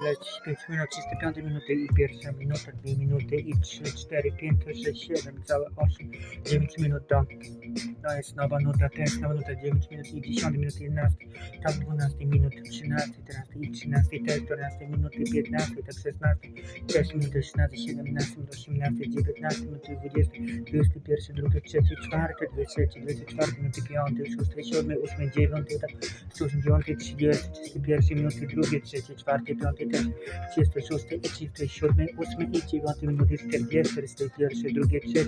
Leci 5 minut, 35 minuty i pierwsza minuta, 2 minuty i 3, 4, 5, 6, 7, całe 8, 9 minut do. To jest nowa nuta, to jest nowa nuta, 9 minut i 10 minut, 11, tak 12 minut, 13, 14 i 13, tak 14 minuty, 15, tak 16, 6 minut, 16, 17 minut, 18, 19 minut, 20, 21, 2, 3, 4, 23, 24 minuty, 5, 6, 7, 8, 9, tak 89, 30, 31 minuty, 2, 3, 4, 5, też 36, 37, 8 i 9 minuty, 40, 41, 2, 3,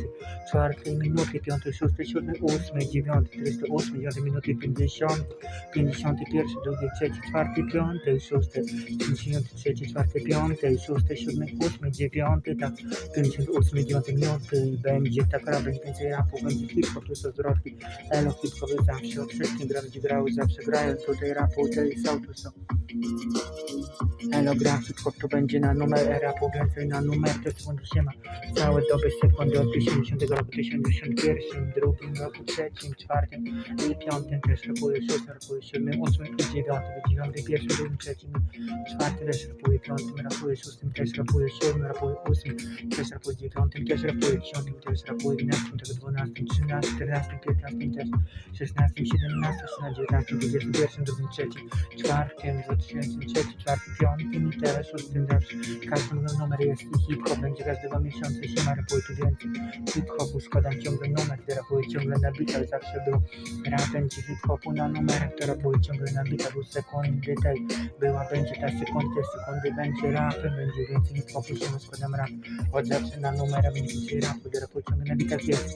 4 minuty, 5, 6, 7, 8, 9, 48, 9 minuty, 50, 51, 2, 3, 4, 5, 6, 53, 4, 5, 6, 7, 8, 9, tak 58, 9 minuty będzie tak naprawdę będzie rapu, będzie hip-hop, to są zwrotki, elo hip-hopy zawsze, o wszystkim gra, będzie grały, zawsze grają, tutaj rapu, tutaj są, tu są. Elo gra hip-hop, to będzie na numer rapu, więcej na numer, to sekundy się ma. Całe doby sekundy od 90 roku, 91, drugim roku, trzecim, czwartym i piątym też rapuje, szóstym rapuje, siódmym, ósmym dziewiątym, dziewiąty, pierwszym, drugim, trzecim, czwartym też rapuje, piątym rapuje, szóstym też rapuje, siódmym rapuje, ósmym też rapuje, dziewiątym też rapuje, dziesiątym też rapuje, jedenastym, tego dwunastym, trzynastym, czternastym, piętnastym też, szesnastym, siedemnastym, dziewiętnastym, dwudziestym pierwszym, drugim, trzecim, czwartym, trzecim, trzecim, czwartym, piątym i teraz szóstym zawsze. Każdy numer jest i hip-hop będzie każdego miesiąca się ma rapuje tu więcej. Hip-hopu składam ciągle numer, gdy rapuję ciągle na bitach, zawsze był rap będzie hip-hopu na numerach, to rapuję ciągle na bitach, u sekundy tej była, będzie ta sekundy, sekundy będzie rapem, będzie więcej hip-hopu się składam rap. Od zawsze na numerach będzie więcej rapu, gdy rapuję ciągle na bitach jest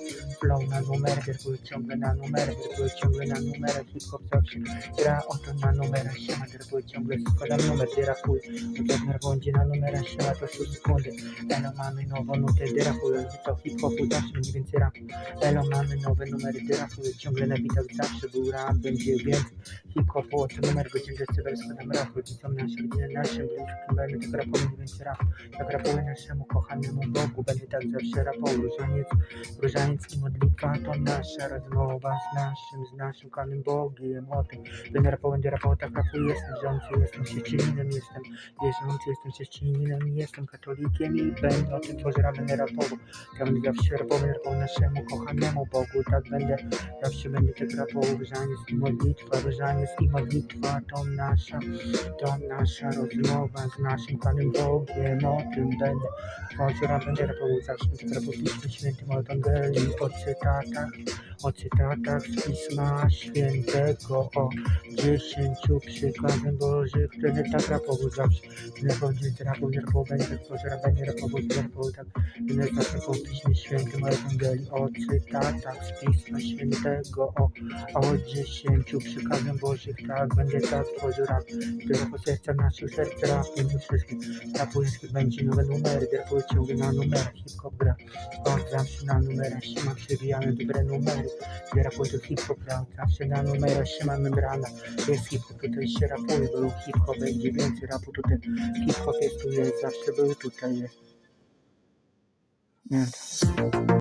flow na numer, gdy rapuję ciągle na numerach, rapuję ciągle na numerach, hip-hop zawsze gra oto na numerach, się ma, rapuję ciągle składam numer, gdy rapuję Odgadnę będzie na numerach siła to 6 sekundy. Elo mamy nową nutę, dyrapuję, to hip-hopu zawsze będzie więcej rapu. Elo mamy nowe numery, dyrapuję, ciągle na bitach zawsze był rap, będzie więcej hip-hopu, oto numer godzin decybel składam rap, rodzicom naszym, rodzinie naszym, będę tak rapował, będzie więcej rapu. Jak rapuję naszemu kochanemu Bogu, będę tak zawsze rapował, różaniec, różaniec i modlitwa to nasza rozmowa z naszym, z naszym kochanym Bogiem, o tym. Będę rapował, będę rapował, tak rapuję, jestem wziący, jestem chrześcijaninem, jestem wierzący, jestem chrześcijaninem, jestem katolikiem i będę o tym tworzę będę rapował. Ja będę zawsze rapował, rapował naszemu kochanemu Bogu, tak będę, zawsze będę tak rapował, różaniec i modlitwa, różaniec i modlitwa to nasza, to nasza rozmowa z naszym Panem Bogiem, o tym będę a będę rapował, zawsze będę rapował Świętym Ewangelii, o cytatach, o cytatach z Pisma Świętego, o dziesięciu przykazem Bożych, będę tak rapował zawsze, będę rapował, rapował, rapował, będę tworzył, będę rapował, rapował, tak, będę zawsze rapował w Piśmie Świętym o Ewangelii, o cytatach z Pisma Świętego, o, o dziesięciu przykazem Bożych, tak, będę tak tworzył rap, po serca naszych serc rap, będzie wszystkim, rapuję, będzie nowe numery, rapuję ciągle na numerach, hip-hop gra, o, zawsze na numerach, ma przebijane dobre numery, gdy rapuję to hip-hop gra, zawsze na numerach się ma membrana, jest hip-hop, tutaj się rapuje, był hip-hop, będzie więcej rapu, tutaj hip-hop jest, tu zawsze był, tutaj. Nie.